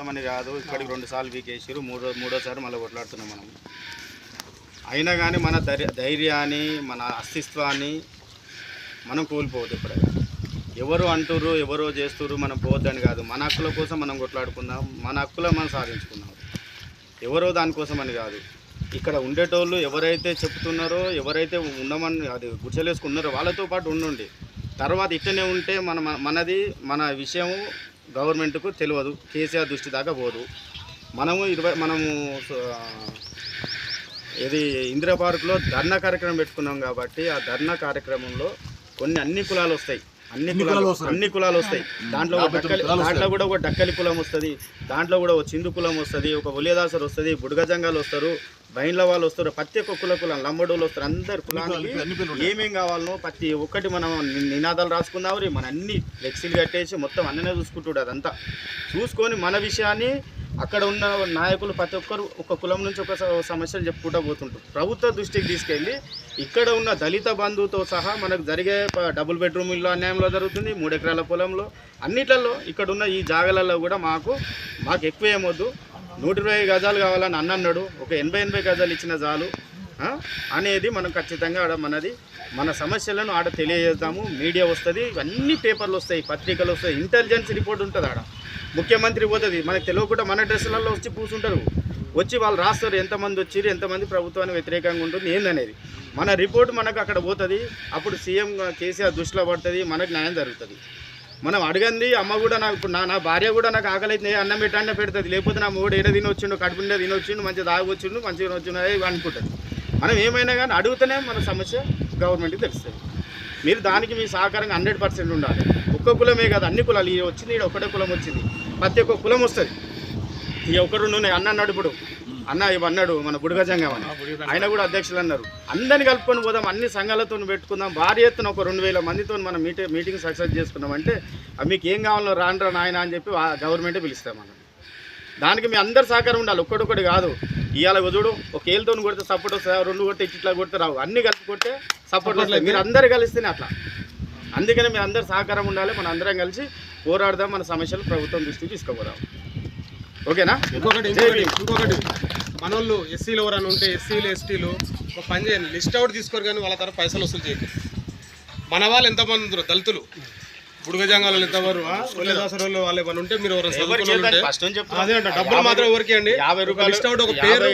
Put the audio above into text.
అని కాదు ఇక్కడికి రెండు సార్లు వీకేసారు మూడో మూడోసారి మళ్ళీ కొట్లాడుతున్నాం మనం. అయినా కానీ మన ధైర్యాన్ని మన అస్తిత్వాన్ని మనం కోల్పోవద్దు ఎప్పుడైనా ఎవరు అంటుర్రు ఎవరో చేస్తుర్రు మనం పోవద్దని కాదు. మన హక్కుల కోసం మనం కొట్లాడుకుందాం. మన హక్కుల మనం సాధించుకుందాం. ఎవరో దానికోసం అని కాదు. ఇక్కడ ఉండేటోళ్ళు ఎవరైతే చెప్తున్నారో ఎవరైతే ఉండమని అది గుర్చలేసుకున్నారో వాళ్ళతో పాటు ఉండండి. తర్వాత ఇట్టనే ఉంటే మన మన- మనది మన విషయం గవర్నమెంట్కు తెలియదు కేసీఆర్ దృష్టి దాకా పోదు. మనము ఇరవై మనము ఇది ఇందిరా పార్క్లో ధర్నా కార్యక్రమం పెట్టుకున్నాం కాబట్టి ఆ ధర్నా కార్యక్రమంలో కొన్ని అన్ని కులాలు వస్తాయి. అన్ని కులాలు అన్ని కులాలు వస్తాయి. దాంట్లో దాంట్లో కూడా ఒక డక్కలి కులం వస్తుంది. దాంట్లో కూడా ఒక చిందు కులం వస్తుంది. ఒక ఒలియదాసరు వస్తుంది. బుడగజంగాలు వస్తారు. బైండ్ల వాళ్ళు వస్తారు. ప్రతి ఒక్క కుల కులం లంబడోళ్ళు వస్తారు. అందరు కులానికి ఏమేం కావాలనో ప్రతి ఒక్కటి మనం నినాదాలు రాసుకుందాం మన అన్ని ఫ్లెక్సీలు కట్టేసి మొత్తం అన్ననే చూసుకుంటాడు అదంతా. చూసుకొని మన విషయాన్ని అక్కడ ఉన్న నాయకులు ప్రతి ఒక్కరు ఒక కులం నుంచి ఒక సమస్యలు చెప్పుకుంటూ పోతుంటారు. ప్రభుత్వ దృష్టికి తీసుకెళ్ళి ఇక్కడ ఉన్న దళిత బంధువుతో సహా మనకు జరిగే డబుల్ బెడ్రూమ్ ఇల్లు అన్యాయంలో జరుగుతుంది మూడెకరాల పొలంలో. అన్నిట్లలో ఇక్కడ ఉన్న ఈ జాగాలలో కూడా మాకు మాకు ఎక్కువ ఏమొద్దు. నూట ఇరవై గజాలు కావాలని అన్న అన్నాడు. ఒక ఎనభై ఎనభై గజాలు ఇచ్చిన చాలు. అనేది మనం ఖచ్చితంగా ఆడ మనది. మన సమస్యలను ఆడ తెలియజేద్దాము. మీడియా వస్తుంది ఇవన్నీ పేపర్లు వస్తాయి పత్రికలు వస్తాయి ఇంటెలిజెన్స్ రిపోర్ట్ ఉంటుంది ఆడ. ముఖ్యమంత్రి పోతుంది మనకు తెలియకుండా మన డ్రెస్సులలో వచ్చి పూసుంటారు వచ్చి వాళ్ళు రాస్తారు ఎంతమంది వచ్చిర్రు ఎంతమంది ప్రభుత్వానికి వ్యతిరేకంగా ఉంటుంది ఏందనేది. మన రిపోర్ట్ మనకు అక్కడ పోతుంది. అప్పుడు సీఎం కేసీఆర్ దృష్టిలో పడుతుంది మనకు న్యాయం జరుగుతుంది. మనం అడగంది అమ్మ కూడా నాకు ఇప్పుడు నా నా భార్య కూడా నాకు ఆకలి అయితే అన్నం పెట్టానే పెడుతుంది. లేకపోతే నా మూడు ఏడ తినొచ్చిండు కడుపు నిండా తినొచ్చిండు మంచిగా తాగొచ్చిండు మంచిగా వచ్చిండు అనుకుంటుంది. మనం ఏమైనా కానీ అడుగుతూనే మన సమస్య గవర్నమెంట్కి తెలుస్తుంది. మీరు దానికి మీ సహకారంగా హండ్రెడ్ పర్సెంట్ ఉండాలి. ఒక్క కులమే కాదు అన్ని కులాలు. ఈ వచ్చింది ఈడ ఒకటే కులం వచ్చింది. ప్రతి ఒక్క కులం వస్తుంది. ఈ ఒకరు ఉన్నాయి అన్న అన్నాడు ఇప్పుడు. అన్న ఇవి అన్నాడు మన బుడగజంగం. అని ఆయన కూడా అధ్యక్షులు అన్నారు. అందరిని కలుపుకొని పోదాం అన్ని సంఘాలతో పెట్టుకుందాం. భారీ ఎత్తున ఒక రెండు వేల మందితో మనం మీటింగ్ మీటింగ్ సక్సెస్ చేసుకున్నాం అంటే "ఆ, మీకు ఏం కావాలో రాండ్రా నాయన అని చెప్పి గవర్నమెంటే పిలుస్తాం మనం. దానికి మీ అందరు సహకారం ఉండాలి. ఒక్కడొక్కటి కాదు. ఇవాళ చూడు ఒక ఏళ్ళతో కొడితే సపోర్ట్ వస్తుంది రెండు కొడితే ఇట్లా కొడితే రావు. అన్ని కలిపి కొడితే సపోర్ట్ వస్తుంది. మీరు అందరు కలిస్తేనే అట్లా. అందుకని మీ అందరు సహకారం ఉండాలి. మన అందరం కలిసి పోరాడదాం. మన సమస్యలు ప్రభుత్వం దృష్టికి తీసుకుపోదాం. ఓకేనా? ఇంకొకటి ఇంకొకటి ఇంకొకటి. మనోళ్ళు ఎస్సీలు ఎవరైనా ఉంటే ఎస్సీలు ఎస్టీలు ఒక పని చేయండి. లిస్ట్ అవుట్ తీసుకోరు కానీ వాళ్ళ తరఫు పైసలు వసూలు చేయండి. మన వాళ్ళు ఎంతమంది ఉన్నారు? దళితులు. బుడుగజంగాలు ఒళ్ళేదాసరు వాళ్ళు వాళ్ళు ఏమైనా ఉంటే మీరు ఎవరైనా వాళ్ళు. అదే అంట డబ్బులు మాత్రం ఎవరికి అండి యాభై రూపాయలు. లిస్ట్ అవుట్ ఒక పేరు